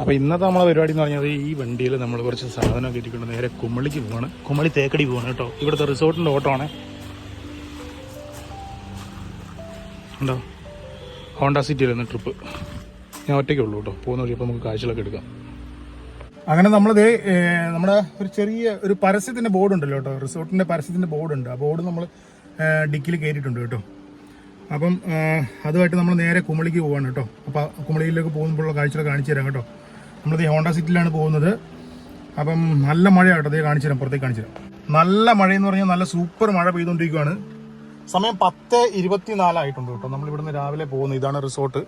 അപ്പോൾ ഇന്നത്തെ നമ്മളെ പരിപാടി എന്ന് പറഞ്ഞാൽ ഈ വണ്ടിയിൽ നമ്മൾ കുറച്ച് സാധനം കയറ്റിക്കൊണ്ട് നേരെ കുമളിക്ക് പോവാണ്. കുമളി തേക്കടി പോവാണ് കേട്ടോ. ഇവിടുത്തെ റിസോർട്ടിന്റെ ഓട്ടോ ആണ് ഉണ്ടോ? ഹോണ്ട സിറ്റിയിലായിരുന്നു ട്രിപ്പ്. ഞാൻ ഒറ്റയ്ക്കേ ഉള്ളൂ കേട്ടോ. പോകുന്ന വഴി നമുക്ക് കാഴ്ചകളൊക്കെ എടുക്കാം. അങ്ങനെ നമ്മളത് നമ്മുടെ ഒരു ചെറിയ ഒരു പരസ്യത്തിന്റെ ബോർഡ് ഉണ്ടല്ലോ കേട്ടോ. റിസോർട്ടിന്റെ പരസ്യത്തിന്റെ ബോർഡ് ഉണ്ട്. ആ ബോർഡ് നമ്മൾ ഡിക്കിൽ കയറ്റിയിട്ടുണ്ട് കേട്ടോ. അപ്പം അതുമായിട്ട് നമ്മൾ നേരെ കുമളിക്ക് പോവാണ് കേട്ടോ. അപ്പോൾ കുമളിയിലേക്ക് പോകുമ്പോഴുള്ള കാഴ്ചകൾ കാണിച്ചു തരാം കേട്ടോ. നമ്മളിത് ഹോണ്ട സിറ്റിയിലാണ് പോകുന്നത്. അപ്പം നല്ല മഴയാട്ടോ അതേ കാണിച്ചു തരാം പുറത്തേക്ക് കാണിച്ചു തരാം. നല്ല മഴയെന്ന് പറഞ്ഞാൽ നല്ല സൂപ്പർ മഴ പെയ്തുകൊണ്ടിരിക്കുകയാണ് സമയം പത്ത് ഇരുപത്തി നാലായിട്ടുണ്ട് കേട്ടോ. നമ്മൾ ഇവിടുന്ന് രാവിലെ പോകുന്നത് ഇതാണ് റിസോർട്ട്.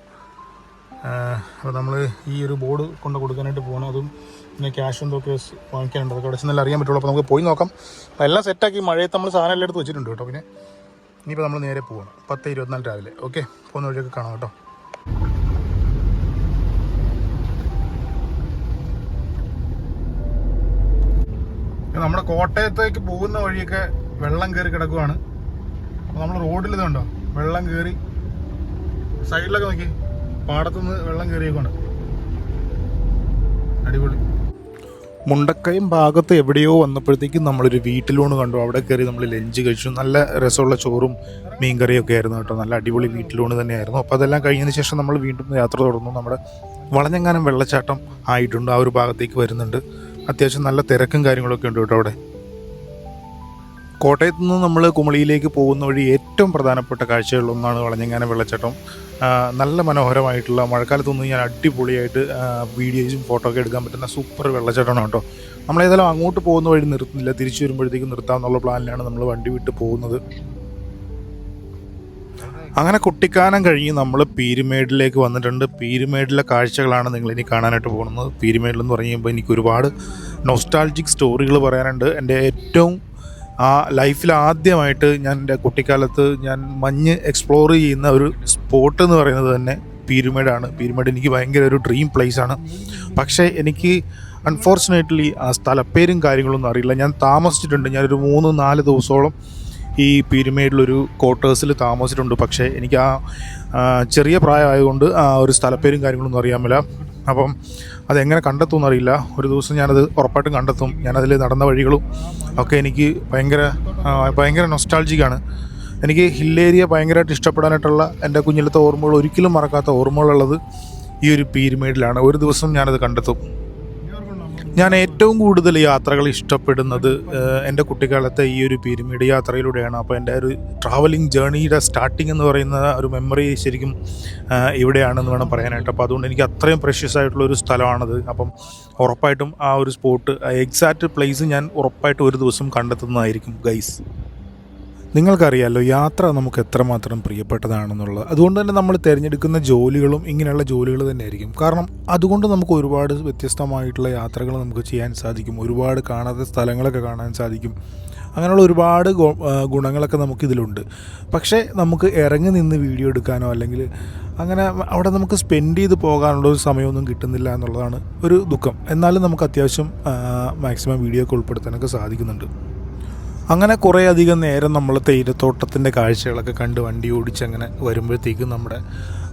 അപ്പോൾ നമ്മൾ ഈ ഒരു ബോർഡ് കൊണ്ട് കൊടുക്കാനായിട്ട് പോകണം അതും പിന്നെ ക്യാഷ് എന്തൊക്കെ വാങ്ങിക്കാനുണ്ട്. അതൊക്കെ അവിടെ നല്ല അറിയാൻ പറ്റുള്ളൂ. അപ്പോൾ നമുക്ക് പോയി നോക്കാം. അപ്പോൾ എല്ലാം സെറ്റാക്കി മഴയത്ത് നമ്മൾ സാധനം എല്ലാം എടുത്ത് വെച്ചിട്ടുണ്ട് കേട്ടോ. പിന്നെ ഇനിയിപ്പോൾ നമ്മൾ നേരെ പോകണം പത്ത് ഇരുപത്തിനാല് രാവിലെ. ഓക്കെ പോകുന്ന വഴിയൊക്കെ കാണാം കേട്ടോ. നമ്മുടെ കോട്ടയത്തേക്ക് പോകുന്ന വഴിയൊക്കെ വെള്ളം കയറി കിടക്കുവാണ്. അപ്പോൾ നമ്മൾ റോഡിൽ ഇതുണ്ടോ വെള്ളം കയറി സൈഡിലൊക്കെ നോക്കി. പാടത്തുനിന്ന് വെള്ളം കയറിയേക്കാണ് അടിപൊളി. മുണ്ടക്കയം ഭാഗത്ത് എവിടെയോ വന്നപ്പോഴത്തേക്കും നമ്മളൊരു വീട്ടിലൂണ് കണ്ടു അവിടെ കയറി നമ്മൾ ലഞ്ച് കഴിച്ചു. നല്ല രസമുള്ള ചോറും മീൻകറിയും ഒക്കെ ആയിരുന്നു കേട്ടോ. നല്ല അടിപൊളി വീട്ടിലൂണ് തന്നെയായിരുന്നു. അപ്പോൾ അതെല്ലാം കഴിഞ്ഞതിന് ശേഷം നമ്മൾ വീണ്ടും യാത്ര തുടർന്നു. നമ്മുടെ വളഞ്ഞെങ്ങാനും വെള്ളച്ചാട്ടം ആയിട്ടുണ്ട്. ആ ഒരു ഭാഗത്തേക്ക് വരുന്നുണ്ട്. അത്യാവശ്യം നല്ല തിരക്കും കാര്യങ്ങളൊക്കെ ഉണ്ട് കേട്ടോ അവിടെ. കോട്ടയത്ത് നിന്ന് നമ്മൾ കുമളിയിലേക്ക് പോകുന്ന വഴി ഏറ്റവും പ്രധാനപ്പെട്ട കാഴ്ചകളിലൊന്നാണ് വളഞ്ഞെങ്ങാനം വെള്ളച്ചാട്ടം. നല്ല മനോഹരമായിട്ടുള്ള മഴക്കാലത്ത് മഴക്കാലത്തൊന്നും ഞാൻ അടിപൊളിയായിട്ട് വീഡിയോസും ഫോട്ടോ ഒക്കെ എടുക്കാൻ പറ്റുന്ന സൂപ്പർ വെള്ളച്ചാട്ടമാണ് കേട്ടോ. നമ്മളേതായാലും അങ്ങോട്ട് പോകുന്ന വഴി നിർത്തുന്നില്ല തിരിച്ചു വരുമ്പോഴത്തേക്കും നിർത്താമെന്നുള്ള പ്ലാനിലാണ് നമ്മൾ വണ്ടി വിട്ട് പോകുന്നത്. അങ്ങനെ കുട്ടിക്കാനം കഴിഞ്ഞ് നമ്മൾ പീരുമേടിലേക്ക് വന്നിട്ടുണ്ട്. പീരുമേടിലെ കാഴ്ചകളാണ് നിങ്ങൾ ഇനി കാണാനായിട്ട് പോകുന്നത്. പീരുമേഡിലെന്ന് പറയുമ്പോൾ എനിക്ക് ഒരുപാട് നോസ്റ്റാൾജിക് സ്റ്റോറികൾ പറയാനുണ്ട്. എന്റെ ഏറ്റവും ആ ലൈഫിൽ ആദ്യമായിട്ട് ഞാൻ എന്റെ കുട്ടിക്കാലത്ത് ഞാൻ മഞ്ഞ് എക്സ്പ്ലോർ ചെയ്യുന്ന ഒരു സ്പോട്ട് എന്ന് പറയുന്നത് തന്നെ പീരുമേടാണ്. പീരുമേട് എനിക്ക് ഭയങ്കര ഒരു ഡ്രീം പ്ലേസ് ആണ്. പക്ഷേ എനിക്ക് അൺഫോർച്ചുനേറ്റ്ലി ആ സ്ഥലപ്പേരും കാര്യങ്ങളൊന്നും അറിയില്ല. ഞാൻ താമസിച്ചിട്ടുണ്ട്. ഞാനൊരു മൂന്ന് നാല് ദിവസത്തോളം ഈ പീരുമേടിലൊരു ക്വാർട്ടേഴ്സിൽ താമസിച്ചിട്ടുണ്ട്. പക്ഷേ എനിക്ക് ആ ചെറിയ പ്രായമായതുകൊണ്ട് ആ ഒരു സ്ഥലപ്പേരും കാര്യങ്ങളൊന്നും അറിയാൻ അപ്പം അതെങ്ങനെ കണ്ടെത്തുമെന്ന് അറിയില്ല. ഒരു ദിവസം ഞാനത് ഉറപ്പായിട്ടും കണ്ടെത്തും. ഞാനതിൽ നടന്ന വഴികളും ഒക്കെ എനിക്ക് ഭയങ്കര ഭയങ്കര നൊസ്റ്റാൾജിക്കാണ് എനിക്ക് ഹിൽ ഏരിയ ഭയങ്കരമായിട്ട് ഇഷ്ടപ്പെടാനായിട്ടുള്ള എന്റെ കുഞ്ഞിലത്തെ ഓർമ്മകൾ ഒരിക്കലും മറക്കാത്ത ഓർമ്മകളുള്ളത് ഈ ഒരു പീരുമേഡിലാണ് ഒരു ദിവസം ഞാനത് കണ്ടെത്തും. ഞാൻ ഏറ്റവും കൂടുതൽ യാത്രകൾ ഇഷ്ടപ്പെടുന്നത് എന്റെ കുട്ടിക്കാലത്തെ ഈ ഒരു പിരമിഡ് യാത്രയിലൂടെയാണ്. അപ്പോൾ എന്റെ ഒരു ട്രാവലിംഗ് ജേണിയുടെ സ്റ്റാർട്ടിംഗ് എന്ന് പറയുന്ന ഒരു മെമ്മറി ശരിക്കും ഇവിടെയാണെന്ന് വേണം പറയാനായിട്ട്. അപ്പോൾ അതുകൊണ്ട് എനിക്ക് അത്രയും പ്രഷ്യസ് ആയിട്ടുള്ള ഒരു സ്ഥലമാണത്. അപ്പം ഉറപ്പായിട്ടും ആ ഒരു സ്പോട്ട് എക്സാക്റ്റ് പ്ലേസ് ഞാൻ ഉറപ്പായിട്ടും ഒരു ദിവസം കണ്ടെത്തുന്നതായിരിക്കും ഗൈസ് നിങ്ങൾക്കറിയാമല്ലോ യാത്ര നമുക്ക് എത്രമാത്രം പ്രിയപ്പെട്ടതാണെന്നുള്ളത് അതുകൊണ്ട് തന്നെ നമ്മൾ തിരഞ്ഞെടുക്കുന്ന ജോലികളും ഇങ്ങനെയുള്ള ജോലികൾ തന്നെയായിരിക്കും. കാരണം അതുകൊണ്ട് നമുക്ക് ഒരുപാട് വ്യത്യസ്തമായിട്ടുള്ള യാത്രകൾ നമുക്ക് ചെയ്യാൻ സാധിക്കും. ഒരുപാട് കാണാത്ത സ്ഥലങ്ങളൊക്കെ കാണാൻ സാധിക്കും. അങ്ങനെയുള്ള ഒരുപാട് ഗുണങ്ങളൊക്കെ നമുക്കിതിലുണ്ട്. പക്ഷേ നമുക്ക് ഇറങ്ങി നിന്ന് വീഡിയോ എടുക്കാനോ അല്ലെങ്കിൽ അങ്ങനെ അവിടെ നമുക്ക് സ്പെൻഡ് ചെയ്ത് പോകാനുള്ള ഒരു സമയമൊന്നും കിട്ടുന്നില്ല എന്നുള്ളതാണ് ഒരു ദുഃഖം. എന്നാലും നമുക്ക് അത്യാവശ്യം മാക്സിമം വീഡിയോ ഒക്കെ ഉൾപ്പെടുത്താനൊക്കെ സാധിക്കുന്നുണ്ട്. അങ്ങനെ കുറേ അധികം നേരം നമ്മൾ തേയിലത്തോട്ടത്തിന്റെ കാഴ്ചകളൊക്കെ കണ്ട് വണ്ടി ഓടിച്ച് അങ്ങനെ വരുമ്പോഴത്തേക്കും നമ്മുടെ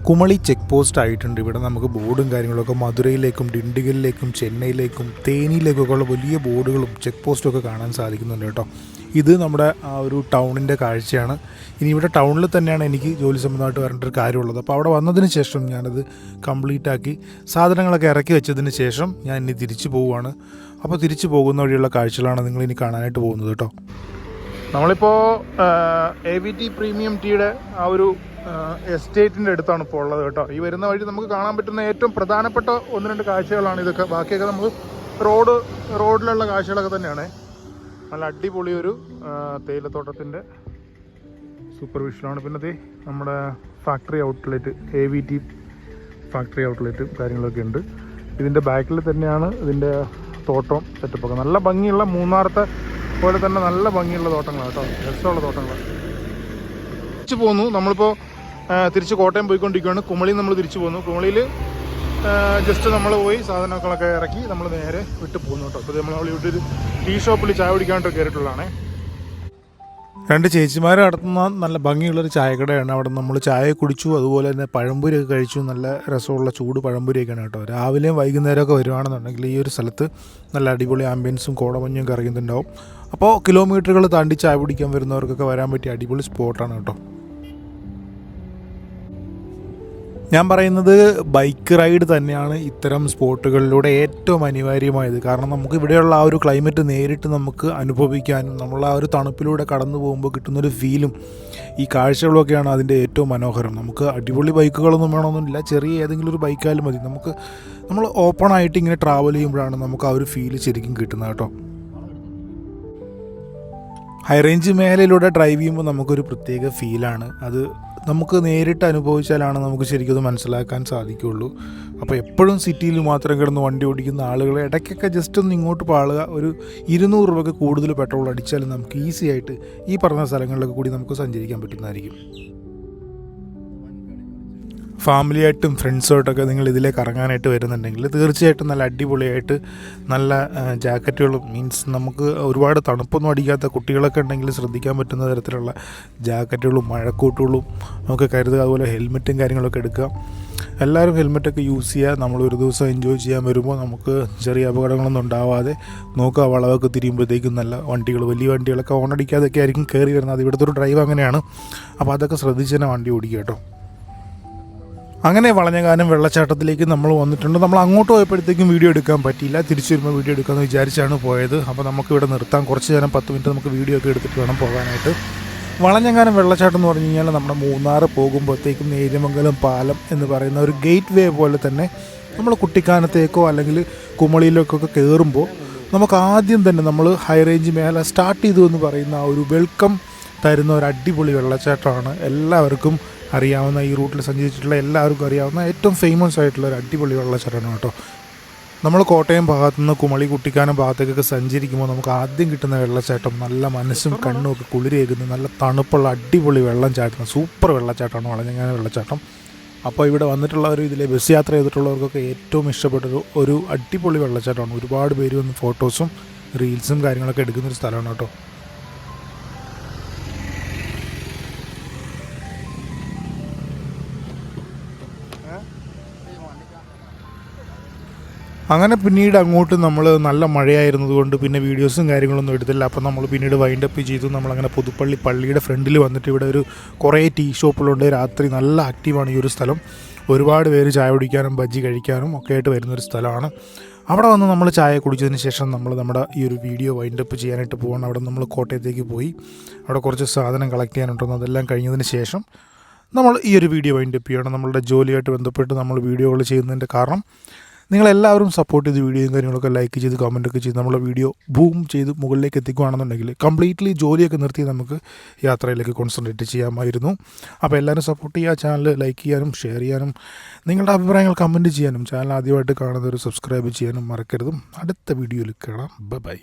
കുമളി ചെക്ക് പോസ്റ്റ് ആയിട്ടുണ്ട്. ഇവിടെ നമുക്ക് ബോർഡും കാര്യങ്ങളൊക്കെ മധുരയിലേക്കും ഡിണ്ടിഗലിലേക്കും ചെന്നൈയിലേക്കും തേനിയിലേക്കൊക്കെ ഉള്ള വലിയ ബോർഡുകളും ചെക്ക് പോസ്റ്റും ഒക്കെ കാണാൻ സാധിക്കുന്നുണ്ട് കേട്ടോ. ഇത് നമ്മുടെ ആ ഒരു ടൗണിന്റെ കാഴ്ചയാണ്. ഇനി ഇവിടെ ടൗണിൽ തന്നെയാണ് എനിക്ക് ജോലി സംബന്ധമായിട്ട് വരേണ്ട ഒരു കാര്യമുള്ളത്. അപ്പോൾ അവിടെ വന്നതിന് ശേഷം ഞാനത് കംപ്ലീറ്റ് ആക്കി സാധനങ്ങളൊക്കെ ഇറക്കി വെച്ചതിന് ശേഷം ഞാൻ ഇനി തിരിച്ചു പോവുകയാണ്. അപ്പോൾ തിരിച്ചു പോകുന്ന വഴിയുള്ള കാഴ്ചകളാണ് നിങ്ങൾ ഇനി കാണാനായിട്ട് പോകുന്നത് കേട്ടോ. നമ്മളിപ്പോൾ എ വി ടി പ്രീമിയം ടീയുടെ ആ ഒരു എസ്റ്റേറ്റിന്റെ അടുത്താണ് ഇപ്പോൾ ഉള്ളത് കേട്ടോ. ഈ വരുന്ന വഴി നമുക്ക് കാണാൻ പറ്റുന്ന ഏറ്റവും പ്രധാനപ്പെട്ട ഒന്ന് രണ്ട് കാഴ്ചകളാണ് ഇതൊക്കെ. ബാക്കിയൊക്കെ നമുക്ക് റോഡ് റോഡിലുള്ള കാഴ്ചകളൊക്കെ തന്നെയാണ്. നല്ല അടിപൊളി ഒരു തേയിലത്തോട്ടത്തിന്റെ സൂപ്പർവിഷനാണ് പിന്നെ ദേ നമ്മുടെ factory outlet A V T factory ഔട്ട്ലെറ്റും കാര്യങ്ങളൊക്കെ ഉണ്ട്. ഇതിന്റെ ബാക്കിൽ തന്നെയാണ് ഇതിന്റെ തോട്ടം സെറ്റപ്പൊക്കെ. നല്ല ഭംഗിയുള്ള മൂന്നാറത്തെ പോലെ തന്നെ നല്ല ഭംഗിയുള്ള തോട്ടങ്ങളാണ് കേട്ടോ. രസമുള്ള തോട്ടങ്ങളാണ്. തിരിച്ചു പോന്നു. നമ്മളിപ്പോൾ തിരിച്ച് കോട്ടയം പോയിക്കൊണ്ടിരിക്കുകയാണ് കുമളിയിൽ നമ്മൾ തിരിച്ചു പോന്നു. കുമളിയിൽ ജസ്റ്റ് നമ്മൾ പോയി സാധനങ്ങളൊക്കെ ഇറക്കി നമ്മൾ നേരെ വിട്ട് പോകുന്നു കേട്ടോ. അപ്പോൾ നമ്മൾ ഇവിടെ ഒരു ടീ ഷോപ്പിൽ ചായ കുടിക്കാനായിട്ട് കയറിയിട്ടുള്ളതാണേ. രണ്ട് ചേച്ചിമാർ നടത്തുന്ന നല്ല ഭംഗിയുള്ളൊരു ചായക്കടയാണ്. അവിടെ നമ്മൾ ചായ കുടിച്ചു അതുപോലെ തന്നെ പഴംപൊരിയൊക്കെ കഴിച്ചു. നല്ല രസമുള്ള ചൂട് പഴംപൊരിയൊക്കെയാണ് കേട്ടോ. രാവിലെയും വൈകുന്നേരമൊക്കെ വരുവാണെന്നുണ്ടെങ്കിൽ ഈ ഒരു സ്ഥലത്ത് നല്ല അടിപൊളി ആംബിയൻസും കോടമഞ്ഞും കറിയുന്നുണ്ടാവും അപ്പോൾ കിലോമീറ്ററുകൾ താണ്ടി ചായ കുടിക്കാൻ വരുന്നവർക്കൊക്കെ വരാൻ പറ്റിയ അടിപൊളി സ്പോട്ടാണ് കേട്ടോ. ഞാൻ പറയുന്നത് ബൈക്ക് റൈഡ് തന്നെയാണ് ഇത്തരം സ്പോട്ടുകളിലൂടെ ഏറ്റവും അനിവാര്യമായത്. കാരണം നമുക്ക് ഇവിടെയുള്ള ആ ഒരു ക്ലൈമറ്റ് നേരിട്ട് നമുക്ക് അനുഭവിക്കാനും നമ്മൾ ആ ഒരു തണുപ്പിലൂടെ കടന്നു പോകുമ്പോൾ കിട്ടുന്നൊരു ഫീലും ഈ കാഴ്ചകളൊക്കെയാണ് അതിന്റെ ഏറ്റവും മനോഹരം. നമുക്ക് അടിപൊളി ബൈക്കുകളൊന്നും വേണമെന്നില്ല. ചെറിയ ഏതെങ്കിലും ഒരു ബൈക്കായാലും മതി. നമുക്ക് നമ്മൾ ഓപ്പൺ ആയിട്ട് ഇങ്ങനെ ട്രാവൽ ചെയ്യുമ്പോഴാണ് നമുക്ക് ആ ഒരു ഫീൽ ശരിക്കും കിട്ടുന്നത് കേട്ടോ. ഹൈറേഞ്ച് മേഖലയിലൂടെ ഡ്രൈവ് ചെയ്യുമ്പോൾ നമുക്കൊരു പ്രത്യേക ഫീലാണ് അത് നമുക്ക് നേരിട്ട് അനുഭവിച്ചാലാണ് നമുക്ക് ശരിക്കും അത് മനസ്സിലാക്കാൻ സാധിക്കുള്ളൂ അപ്പോൾ എപ്പോഴും സിറ്റിയിൽ മാത്രം കിടന്ന് വണ്ടി ഓടിക്കുന്ന ആളുകൾ ഇടയ്ക്കൊക്കെ ജസ്റ്റ് ഒന്ന് ഇങ്ങോട്ട് പാളുക. ഒരു ഇരുന്നൂറ് രൂപയ്ക്ക് കൂടുതൽ പെട്രോൾ അടിച്ചാലും നമുക്ക് ഈസി ആയിട്ട് ഈ പറഞ്ഞ സ്ഥലങ്ങളിലൊക്കെ കൂടി നമുക്ക് സഞ്ചരിക്കാൻ പറ്റുന്നതായിരിക്കും. ഫാമിലിയായിട്ടും ഫ്രണ്ട്സുമായിട്ടൊക്കെ നിങ്ങൾ ഇതിലേക്ക് ഇറങ്ങാനായിട്ട് വരുന്നുണ്ടെങ്കിൽ തീർച്ചയായിട്ടും നല്ല അടിപൊളിയായിട്ട് നല്ല ജാക്കറ്റുകളും മീൻസ് നമുക്ക് ഒരുപാട് തണുപ്പൊന്നും അടിക്കാത്ത കുട്ടികളൊക്കെ ഉണ്ടെങ്കിൽ ശ്രദ്ധിക്കാൻ പറ്റുന്ന തരത്തിലുള്ള ജാക്കറ്റുകളും മഴക്കൂട്ടുകളും ഒക്കെ കരുതുക. അതുപോലെ ഹെൽമെറ്റും കാര്യങ്ങളൊക്കെ എടുക്കുക. എല്ലാവരും ഹെൽമെറ്റൊക്കെ യൂസ് ചെയ്യുക. നമ്മൾ ഒരു ദിവസം എൻജോയ് ചെയ്യാൻ വരുമ്പോൾ നമുക്ക് ചെറിയ അപകടങ്ങളൊന്നും ഉണ്ടാവാതെ നോക്കുക. വളവൊക്കെ തിരിയുമ്പോഴത്തേക്കും നല്ല വണ്ടികൾ വലിയ വണ്ടികളൊക്കെ ഓണടിക്കാതെയൊക്കെ ആയിരിക്കും കയറി വരുന്നത്. ഇവിടുത്തെ ഒരു ഡ്രൈവ് അങ്ങനെയാണ്. അപ്പോൾ അതൊക്കെ ശ്രദ്ധിച്ച് തന്നെ വണ്ടി ഓടിക്കുക കേട്ടോ. അങ്ങനെ വളഞ്ഞകാനം വെള്ളച്ചാട്ടത്തിലേക്ക് നമ്മൾ വന്നിട്ടുണ്ട്. നമ്മൾ അങ്ങോട്ട് പോയപ്പോഴത്തേക്കും വീഡിയോ എടുക്കാൻ പറ്റിയില്ല. തിരിച്ചു വരുമ്പോൾ വീഡിയോ എടുക്കാമെന്ന് വിചാരിച്ചാണ് പോയത്. അപ്പോൾ നമുക്ക് ഇവിടെ നിർത്താം. കുറച്ച് നേരം പത്ത് മിനിറ്റ് നമുക്ക് വീഡിയോ ഒക്കെ എടുത്തിട്ട് വേണം പോകാനായിട്ട്. വളഞ്ഞങ്ങാനം വെള്ളച്ചാട്ടം എന്ന് പറഞ്ഞു കഴിഞ്ഞാൽ നമ്മുടെ മൂന്നാർ പോകുമ്പോഴത്തേക്കും നേര്യമംഗലം പാലം എന്ന് പറയുന്ന ഒരു ഗേറ്റ് വേ പോലെ തന്നെ നമ്മൾ കുട്ടിക്കാനത്തേക്കോ അല്ലെങ്കിൽ കുമളിയിലേക്കൊക്കെ കയറുമ്പോൾ നമുക്ക് ആദ്യം തന്നെ നമ്മൾ ഹൈ റേഞ്ച് മേഖല സ്റ്റാർട്ട് ചെയ്തു എന്ന് പറയുന്ന ഒരു വെൽക്കം തരുന്ന ഒരു അടിപൊളി വെള്ളച്ചാട്ടമാണ്. എല്ലാവർക്കും അറിയാവുന്ന ഈ റൂട്ടിൽ സഞ്ചരിച്ചിട്ടുള്ള എല്ലാവർക്കും അറിയാവുന്ന ഏറ്റവും ഫേമസ് ആയിട്ടുള്ള ഒരു അടിപൊളി വെള്ളച്ചാട്ടമാണ് കേട്ടോ. നമ്മൾ കോട്ടയം ഭാഗത്തു നിന്ന് കുമളി കുട്ടിക്കാനം ഭാഗത്തേക്കൊക്കെ സഞ്ചരിക്കുമ്പോൾ നമുക്ക് ആദ്യം കിട്ടുന്ന വെള്ളച്ചാട്ടം നല്ല മനസ്സും കണ്ണും ഒക്കെ കുളിരേകുന്ന. നല്ല തണുപ്പുള്ള അടിപൊളി വെള്ളം ചാട്ടുന്ന സൂപ്പർ വെള്ളച്ചാട്ടമാണ് വളഞ്ഞങ്ങാന വെള്ളച്ചാട്ടം അപ്പോൾ ഇവിടെ വന്നിട്ടുള്ളവർ ഇതിലെ ബസ് യാത്ര ചെയ്തിട്ടുള്ളവർക്കൊക്കെ ഏറ്റവും ഇഷ്ടപ്പെട്ടൊരു ഒരു അടിപൊളി വെള്ളച്ചാട്ടമാണ് ഒരുപാട് പേര് വന്ന് ഫോട്ടോസും റീൽസും കാര്യങ്ങളൊക്കെ എടുക്കുന്നൊരു സ്ഥലമാണ് കേട്ടോ. അങ്ങനെ പിന്നീട് അങ്ങോട്ട് നമ്മൾ നല്ല മഴയായിരുന്നത് കൊണ്ട് പിന്നെ വീഡിയോസും കാര്യങ്ങളൊന്നും എടുത്തില്ല. അപ്പം നമ്മൾ പിന്നീട് വൈൻഡപ്പ് ചെയ്തു. നമ്മളങ്ങനെ പുതുപ്പള്ളി പള്ളിയുടെ ഫ്രണ്ടിൽ വന്നിട്ട് ഇവിടെ ഒരു കുറേ ടീ ഷോപ്പുകളുണ്ട്. രാത്രി നല്ല ആക്റ്റീവാണ് ഈ ഒരു സ്ഥലം. ഒരുപാട് പേര് ചായ കുടിക്കാനും ബജ്ജി കഴിക്കാനും ഒക്കെ ആയിട്ട് വരുന്നൊരു സ്ഥലമാണ്. അവിടെ വന്ന് നമ്മൾ ചായ കുടിച്ചതിന് ശേഷം നമ്മൾ നമ്മുടെ ഈ ഒരു വീഡിയോ വൈൻഡപ്പ് ചെയ്യാനായിട്ട് പോകണം അവിടെ നമ്മൾ കോട്ടയത്തേക്ക് പോയി. അവിടെ കുറച്ച് സാധനം കളക്ട് ചെയ്യാനുണ്ടെന്ന് അതെല്ലാം കഴിഞ്ഞതിന് ശേഷം നമ്മൾ ഈ ഒരു വീഡിയോ വൈൻഡപ്പ് ചെയ്യണം. നമ്മളുടെ ജോലിയായിട്ട് ബന്ധപ്പെട്ട് നമ്മൾ വീഡിയോകൾ ചെയ്യുന്നതിന്റെ കാരണം നിങ്ങളെല്ലാവരും സപ്പോർട്ട് ചെയ്ത് വീഡിയോയും കാര്യങ്ങളൊക്കെ ലൈക്ക് ചെയ്ത് ഒക്കെ ചെയ്ത് നമ്മളെ വീഡിയോ ബൂം ചെയ്ത് മുകളിലേക്ക് എത്തിക്കുകയാണെന്നുണ്ടെങ്കിൽ കംപ്ലീറ്റ്ലി ജോലിയൊക്കെ നിർത്തി നമുക്ക് യാത്രയിലേക്ക് കോൺസെൻട്രേറ്റ് ചെയ്യാമായിരുന്നു. അപ്പോൾ എല്ലാവരും സപ്പോർട്ട് ചെയ്യുക ചാനൽ ലൈക്ക് ചെയ്യാനും ഷെയർ ചെയ്യാനും നിങ്ങളുടെ അഭിപ്രായങ്ങൾ കമന്റ് ചെയ്യാനും ചാനൽ ആദ്യമായിട്ട് കാണുന്നവർ സബ്സ്ക്രൈബ് ചെയ്യാനും മറക്കരുതും. അടുത്ത വീഡിയോയിൽ കാണാം. ബൈ